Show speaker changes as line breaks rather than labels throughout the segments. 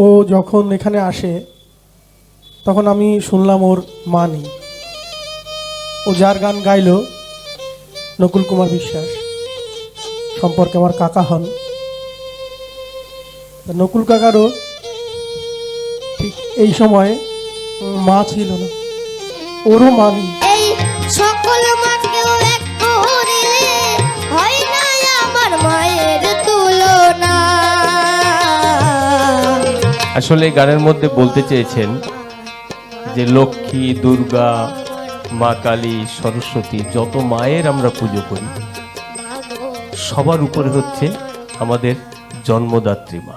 ও যখন এখানে আসে, তখন আমি শুনলাম ওর মা নেই। ও যার গান গাইলো, নকুল কুমার বিশ্বাস। সম্পর্কে আমার কাকা হন। নকুল কাকারও ঠিক এই সময় মা ছিল না। ওরও মা নেই।
আসলে এই গানের মধ্যে বলতে চেয়েছেন যে লক্ষ্মী দুর্গা মা কালী সরস্বতী যত মায়ের আমরা পুজো করি সবার উপরে হচ্ছে আমাদের জন্মদাত্রী মা।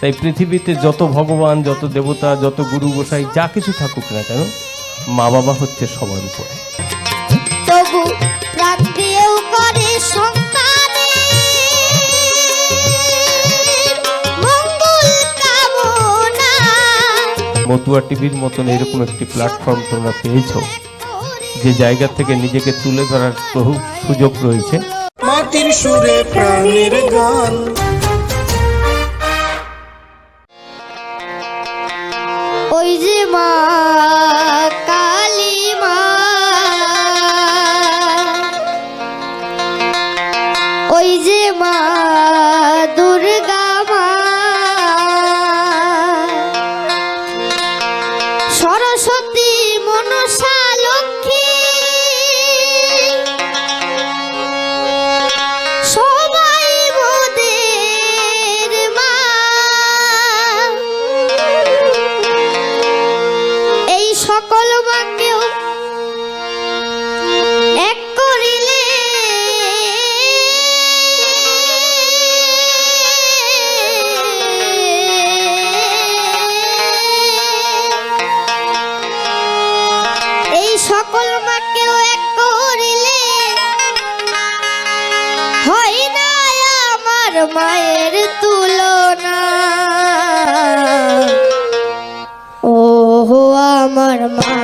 তাই পৃথিবীতে যত ভগবান যত দেবতা যত গুরু গোসাই যা কিছু থাকুক না কেন মা বাবা হচ্ছে সবার উপরে। মতুয়া টিভির মতন এরকম একটি প্ল্যাটফর্ম তোমরা পেয়েছ যে জায়গা থেকে নিজেকে তুলে ধরার বহু সুযোগ রয়েছে।
মাটির সুরে প্রাণের গান।
ওই যে মা কালী মা। ওই যে মা আমার মা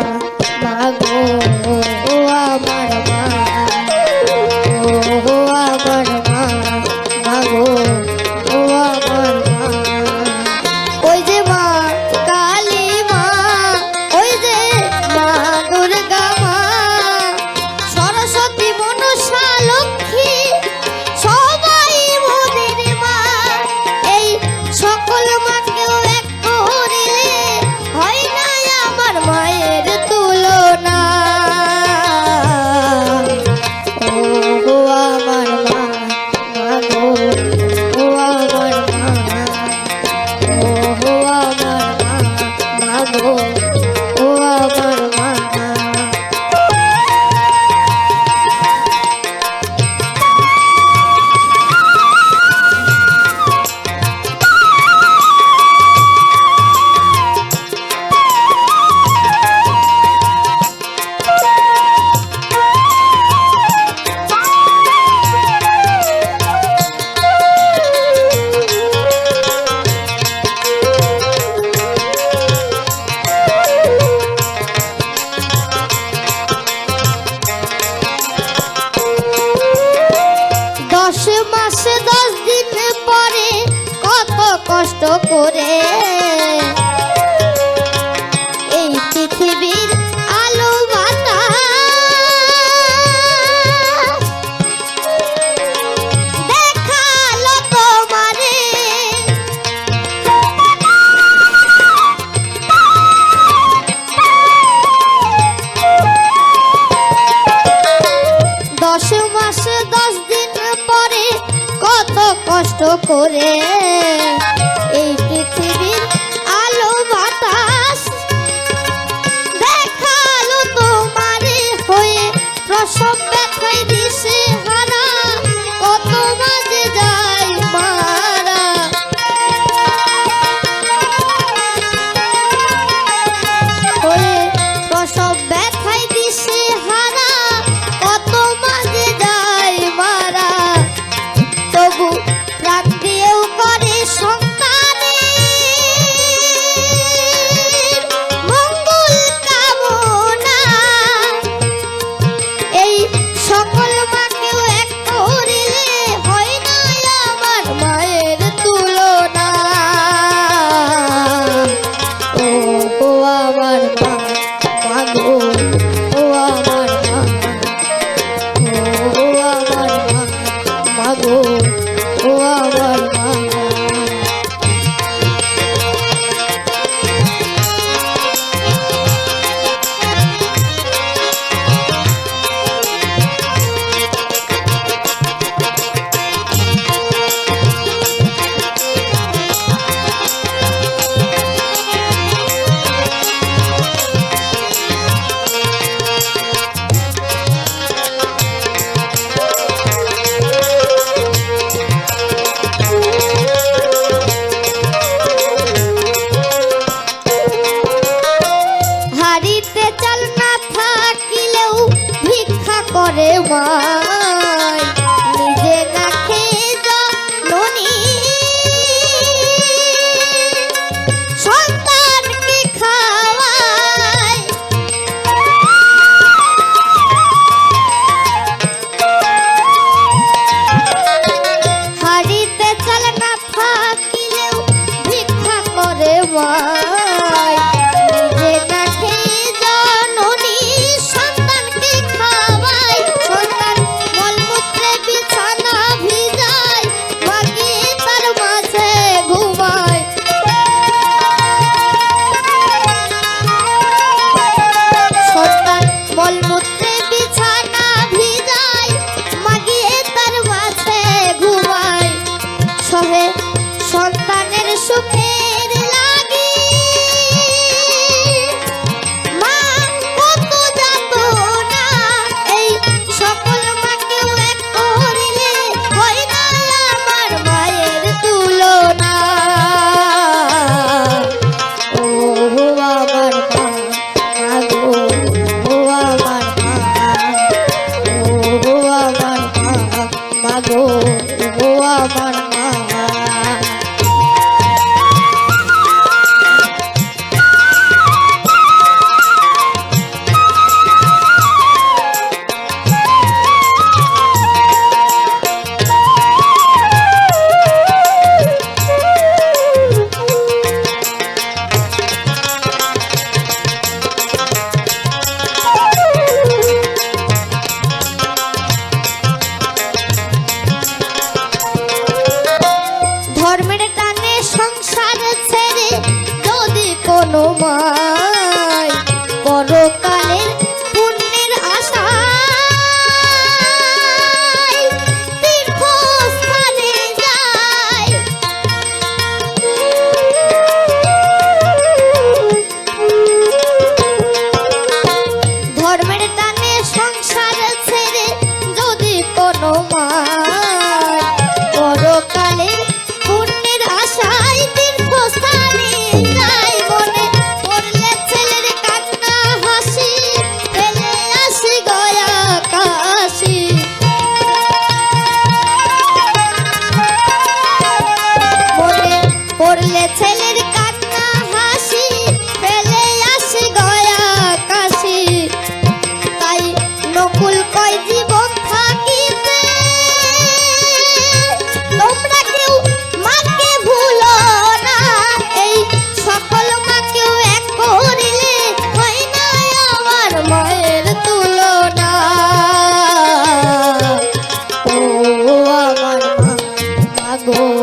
amor.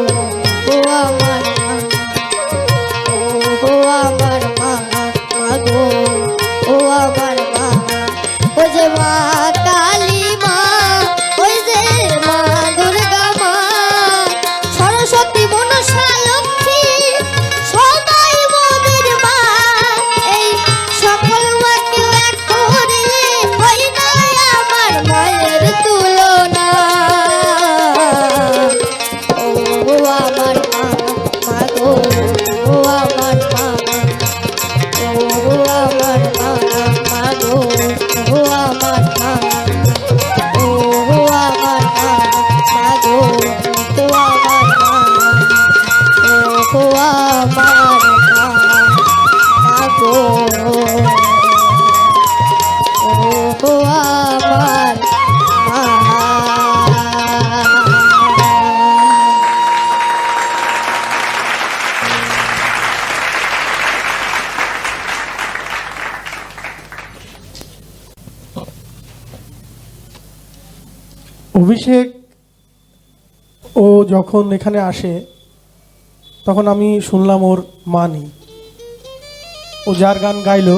অভিষেক ও যখন এখানে আসে, তখন আমি শুনলাম ওর মা নেই। ও যার গান গাইলো,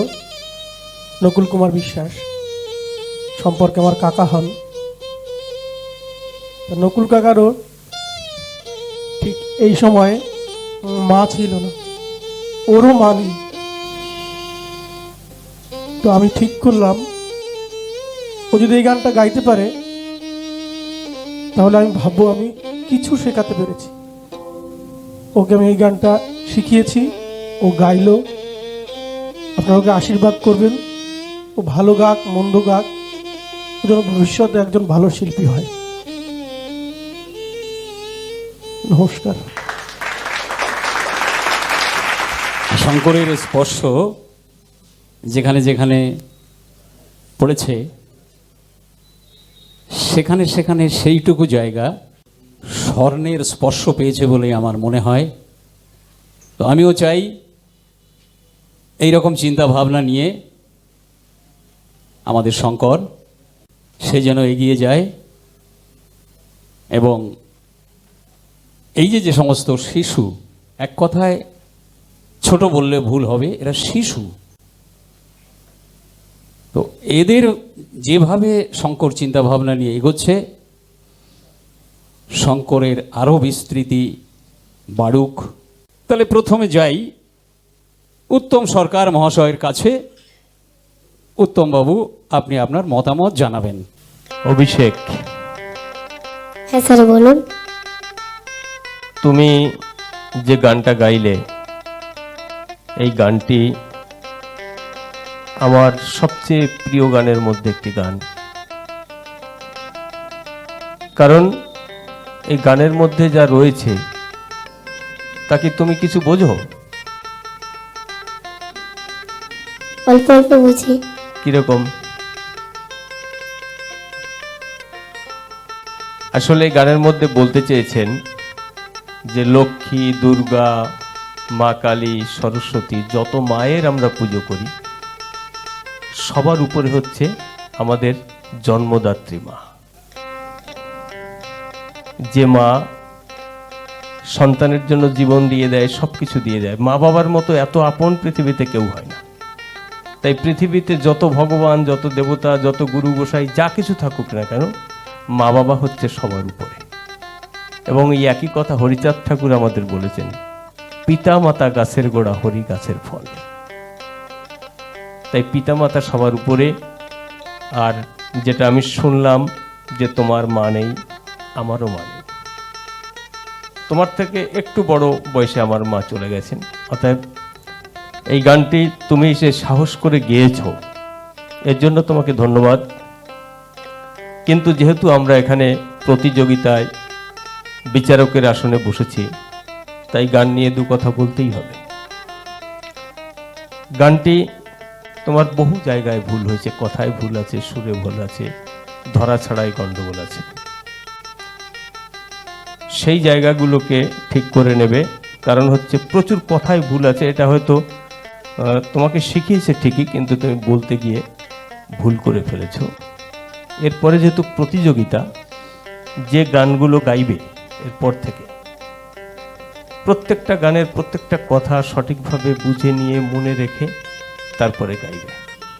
নকুল কুমার বিশ্বাস, সম্পর্কে আমার কাকা হন। নকুল কাকারও ঠিক এই সময় মা ছিল না, ওরও মা নেই। তো আমি ঠিক করলাম, ও যদি এই গানটা গাইতে পারে তাহলে আমি ভাববো আমি কিছু শেখাতে পেরেছি। ওকে আমি এই গানটা শিখিয়েছি, ও গাইলো। আপনারা ওকে আশীর্বাদ করবেন। ও ভালো গাক, মন্দ গাক, ও যেন ভবিষ্যতে একজন ভালো শিল্পী হয়। নমস্কার।
শঙ্করের স্পর্শ যেখানে যেখানে পড়েছে সেখানে সেখানে সেইটুকু জায়গা স্বর্ণের স্পর্শ পেয়েছে বলে আমার মনে হয়। তো আমিও চাই এই রকম চিন্তা ভাবনা নিয়ে আমাদের শঙ্কর সে যেন এগিয়ে যায় এবং এই যে যে সমস্ত শিশু, এক কথায় ছোট বললে ভুল হবে, এরা শিশু। তো এদের যেভাবে শঙ্কর চিন্তা ভাবনা নিয়ে এগোচ্ছে শঙ্করের আরও বিস্তৃতি বাড়ুক। তাহলে প্রথমে যাই উত্তম সরকার মহাশয়ের কাছে। উত্তমবাবু আপনি আপনার মতামত জানাবেন।
অভিষেক।
হ্যাঁ স্যার বলুন।
তুমি যে গানটা গাইলে এই গানটি আমার সবচেয়ে প্রিয় গানের মধ্যে একটি গান। কারণ এই গানের মধ্যে যা রয়েছে তা কি তুমি কিছু বোঝো?
অল্প অল্প বুঝি।
কীরকম? আসলে এই গানের মধ্যে বলতে চেয়েছেন যে লক্ষ্মী দুর্গা মা কালী সরস্বতী যত মায়ের আমরা পুজো করি সবার উপরে হচ্ছে আমাদের জন্মদাত্রী মা। যে মা সন্তানের জন্য জীবন দিয়ে দেয় সব কিছু দিয়ে দেয়। মা বাবার মতো এত আপন পৃথিবীতে কেউ হয় না। তাই পৃথিবীতে যত ভগবান, যত দেবতা, যত গুরু গোসাই, যা কিছু থাকুক না কেন, মা বাবা হচ্ছে সবার উপরে। এবং এই একই কথা হরিচাঁদ ঠাকুর আমাদের বলেছেন, পিতা মাতা গাছের গোড়া, হরি গাছের ফল। তাই পিতা মাতা সবার উপরে। আর যেটা আমি শুনলাম যে তোমার মা নেই, আমারও মা নেই। তোমার থেকে একটু বড় বয়সে আমার মা চলে গেছেন। অতএব এই গানটি তুমি সে সাহস করে গেয়েছ। এর জন্য তোমাকে ধন্যবাদ। কিন্তু যেহেতু আমরা এখানে প্রতিযোগিতায় বিচারকের আসনে বসেছি, তাই গান নিয়ে দু কথা বলতেই হবে। গানটি তোমার বহু জায়গায় ভুল হয়েছে, কথায় ভুল আছে, সুরে ভুল আছে, ধরা ছাড়াই গন্ডগোল আছে। সেই জায়গাগুলোকে ঠিক করে নেবে, কারণ হচ্ছে প্রচুর কথায় ভুল আছে, এটা হয়তো তোমাকে শিখিয়েছে ঠিকই, কিন্তু তুমি বলতে গিয়ে ভুল করে ফেলেছো। এরপরে যেহেতু প্রতিযোগিতা, যে গানগুলো গাইবে এরপর থেকে, প্রত্যেকটা গানের প্রত্যেকটা কথা সঠিকভাবে বুঝে নিয়ে, মনে রেখে তারপরে গাইবে।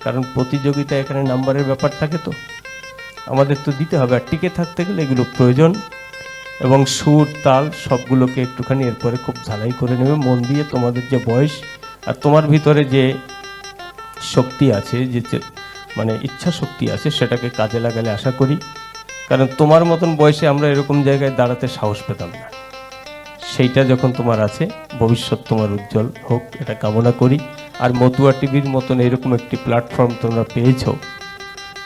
কারণ প্রতিযোগিতা এখানে নাম্বারের ব্যাপার থাকে তো। আমাদের তো দিতে হবে। আর টিকে থাকতে গেলে এগুলো প্রয়োজন। এবং সুর, তাল সবগুলোকে একটুখানি এরপরে খুব ঝালাই করে নেবে। মন দিয়ে তোমাদের যে বয়স আর তোমার ভিতরে যে শক্তি আছে যে মানে ইচ্ছা শক্তি আছে, সেটাকে কাজে লাগালে আশা করি। কারণ তোমার মতন বয়সে আমরা এরকম জায়গায় দাঁড়াতে সাহস পেতাম না। সেইটা যখন তোমার আছে, ভবিষ্যৎ তোমার উজ্জ্বল হোক, এটা কামনা করি। আর মতুয়া টিভির মতন এরকম একটি প্ল্যাটফর্ম তোমরা পেয়েছ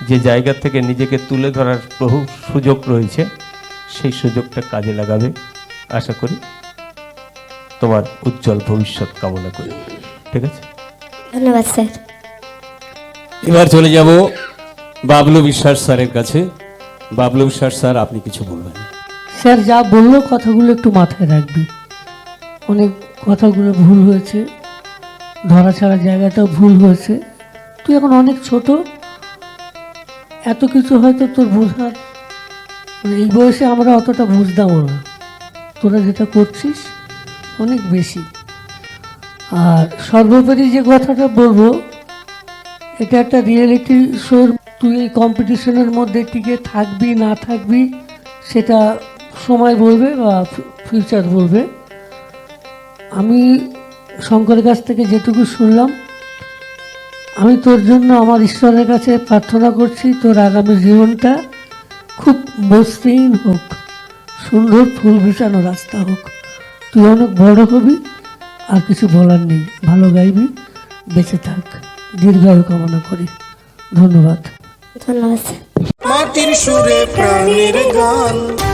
যে জায়গা থেকে নিজেকে তুলে ধরার বহু সুযোগ রয়েছে সেই সুযোগটা কাজে লাগাবে। আশা করি তোমার উজ্জ্বল ভবিষ্যৎ কামনা করি। ঠিক আছে?
ধন্যবাদ স্যার।
এবার চলে যাব বাবলু বিশ্বাস স্যারের কাছে। বাবলু বিশ্বাস স্যার আপনি কিছু বলবেন?
স্যার যা বলল কথাগুলো একটু মাথায় রাখবি। অনেক কথাগুলো ভুল হয়েছে। ধরা ছাড়া জায়গাটাও ভুল হয়েছে। তুই এখন অনেক ছোট। এত কিছু হয়তো তোর বোঝার মানে এই বয়সে আমরা অতটা বুঝতামও না। তোরা যেটা করছিস অনেক বেশি। আর সর্বোপরি যে কথাটা বলব, এটা একটা রিয়েলিটি শোর তুই এই কম্পিটিশনের মধ্যে টিকে থাকবি, না থাকবি, সেটা সময় বলবে বা ফিউচার বলবে। আমি শঙ্করের কাছ থেকে যেটুকু শুনলাম আমি তোর জন্য আমার ঈশ্বরের কাছে প্রার্থনা করছি তোর আগামী জীবনটা খুব মসৃণ হোক সুন্দর ফুল বিছানো রাস্তা হোক। তুই অনেক বড় হবি আর কিছু বলার নেই। ভালো গাইবি বেঁচে থাক। দীর্ঘায়ু কামনা করি। ধন্যবাদ।
ধন্যবাদ।
মাটির সুরে প্রাণের গান।